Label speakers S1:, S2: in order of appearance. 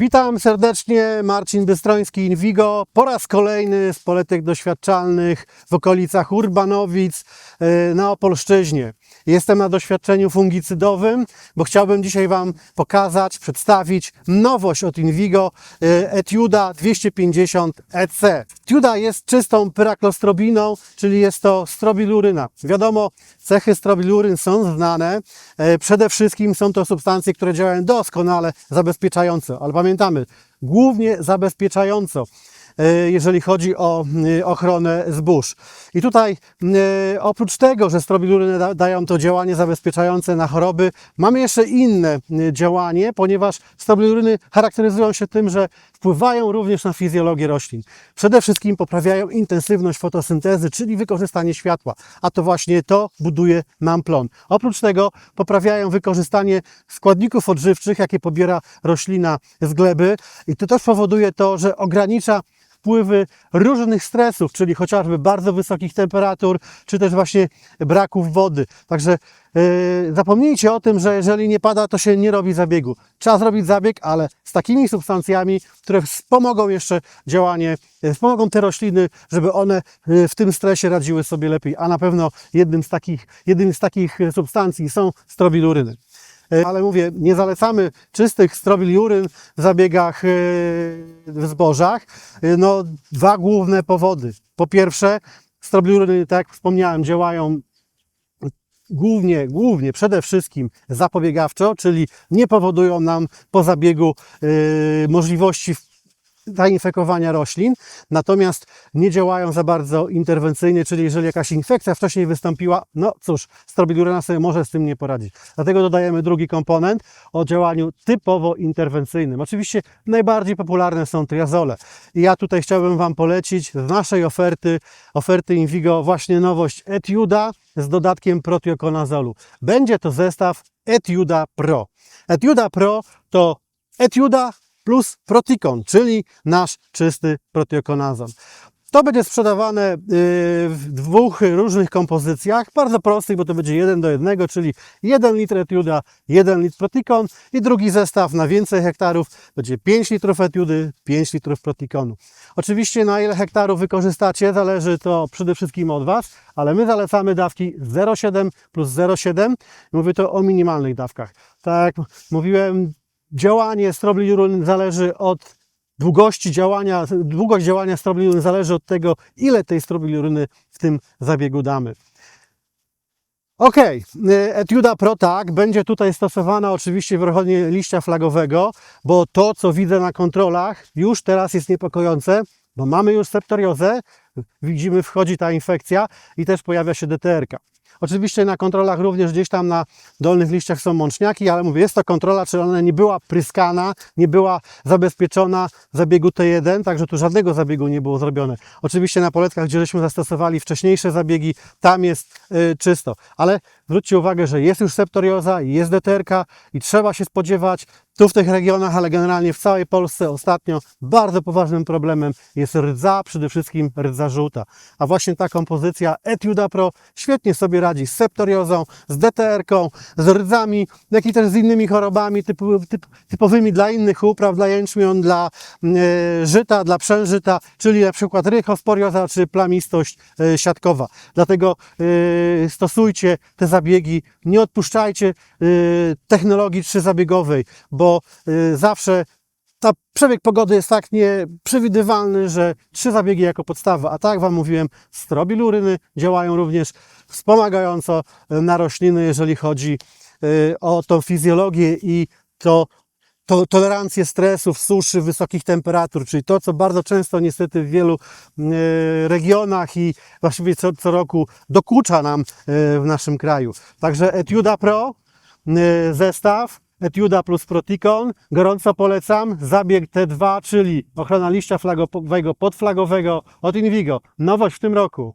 S1: Witam serdecznie, Marcin Bystroński Invigo. Po raz kolejny z poletek doświadczalnych w okolicach Urbanowic e, na Opolszczyźnie. Jestem na doświadczeniu fungicydowym, bo chciałbym dzisiaj Wam pokazać, przedstawić nowość od Invigo e, Etiuda 250 EC. Etiuda jest czystą pyraklostrobiną, czyli jest to strobiluryna. Wiadomo, cechy strobiluryn są znane. E, Przede wszystkim są to substancje, które działają doskonale zabezpieczająco, ale pamiętamy, głównie zabezpieczająco jeżeli chodzi o e, ochronę zbóż. I tutaj e, oprócz tego, że strobiluryny da- dają to działanie zabezpieczające na choroby, mamy jeszcze inne działanie, ponieważ strobiluryny charakteryzują się tym, że wpływają również na fizjologię roślin. Przede wszystkim poprawiają intensywność fotosyntezy, czyli wykorzystanie światła, a to właśnie to buduje nam plon. Oprócz tego poprawiają wykorzystanie składników odżywczych, jakie pobiera roślina z gleby i to też powoduje to, że ogranicza wpływy różnych stresów, czyli chociażby bardzo wysokich temperatur, czy też właśnie braków wody. Także yy, zapomnijcie o tym, że jeżeli nie pada, to się nie robi zabiegu. Trzeba zrobić zabieg, ale z takimi substancjami, które wspomogą jeszcze działanie, yy, wspomogą te rośliny, żeby one yy, w tym stresie radziły sobie lepiej. A na pewno jednym z takich, jednym z takich substancji są strobiluryny. E, ale mówię, nie zalecamy czystych strobiluryn w zabiegach e, w zbożach. E, No, dwa główne powody. Po pierwsze, strobiluryny, tak jak wspomniałem, działają głównie, głównie, przede wszystkim zapobiegawczo, czyli nie powodują nam po zabiegu możliwości zainfekowania roślin, natomiast nie działają za bardzo interwencyjnie, czyli jeżeli jakaś infekcja wcześniej wystąpiła, no cóż, strobiluryna sobie może z tym nie poradzić. Dlatego dodajemy drugi komponent o działaniu typowo interwencyjnym. Oczywiście najbardziej popularne są triazole. I ja tutaj chciałbym Wam polecić z naszej oferty, oferty Invigo właśnie nowość Etiuda z dodatkiem protiokonazolu. Będzie to zestaw Etiuda Pro. Etiuda Pro to Etiuda plus Proticon, czyli nasz czysty protiokonazol. To będzie sprzedawane yy, w dwóch różnych kompozycjach, bardzo prostych, bo to będzie 1 do 1, czyli 1 litr etiuda, 1 litr protikon i drugi zestaw na więcej hektarów będzie 5 litrów etiudy, 5 litrów protikonu. Oczywiście na ile hektarów wykorzystacie, zależy to przede wszystkim od Was, ale my zalecamy dawki 0,7 plus 0,7. Mówię to o minimalnych dawkach. Tak jak mówiłem, działanie strobiluryn zależy od długości działania, długość działania strobiluryny zależy od tego, ile tej strobiluryny w tym zabiegu damy. Ok, Etiuda Pro tak, będzie tutaj stosowana oczywiście w ochronie liścia flagowego, bo to, co widzę na kontrolach, już teraz jest niepokojące, bo mamy już septoriozę, widzimy, wchodzi ta infekcja i też pojawia się DTR-ka. Oczywiście na kontrolach również gdzieś tam na dolnych liściach są mączniaki, ale mówię, jest to kontrola, czy ona nie była pryskana, nie była zabezpieczona w zabiegu T1, także tu żadnego zabiegu nie było zrobione. Oczywiście na poletkach, gdzie żeśmy zastosowali wcześniejsze zabiegi, tam jest y, czysto, ale zwróćcie uwagę, że jest już septorioza, jest DTR-ka i trzeba się spodziewać, tu w tych regionach, ale generalnie w całej Polsce ostatnio bardzo poważnym problemem jest rdza, przede wszystkim rdza żółta. A właśnie ta kompozycja Etiuda Pro świetnie sobie radzi z septoriozą, z DTR-ką, z rdzami, jak i też z innymi chorobami typu, typ, typowymi dla innych upraw, dla jęczmion, dla e, żyta, dla przężyta, czyli na przykład rychosporioza czy plamistość e, siatkowa. Dlatego e, stosujcie te zabiegi, nie odpuszczajcie e, technologii trzyzabiegowej, bo y, zawsze ta przebieg pogody jest tak nieprzewidywalny, że trzy zabiegi jako podstawa. A tak Wam mówiłem, strobiluryny działają również wspomagająco y, na rośliny, jeżeli chodzi y, o tą fizjologię i to, to tolerancję stresów, suszy, wysokich temperatur, czyli to, co bardzo często niestety w wielu regionach i właściwie co, co roku dokucza nam w naszym kraju. Także Etiuda Pro, zestaw, Etiuda plus Proticon. Gorąco polecam. Zabieg T2, czyli ochrona liścia flagowego, podflagowego od Invigo. Nowość w tym roku.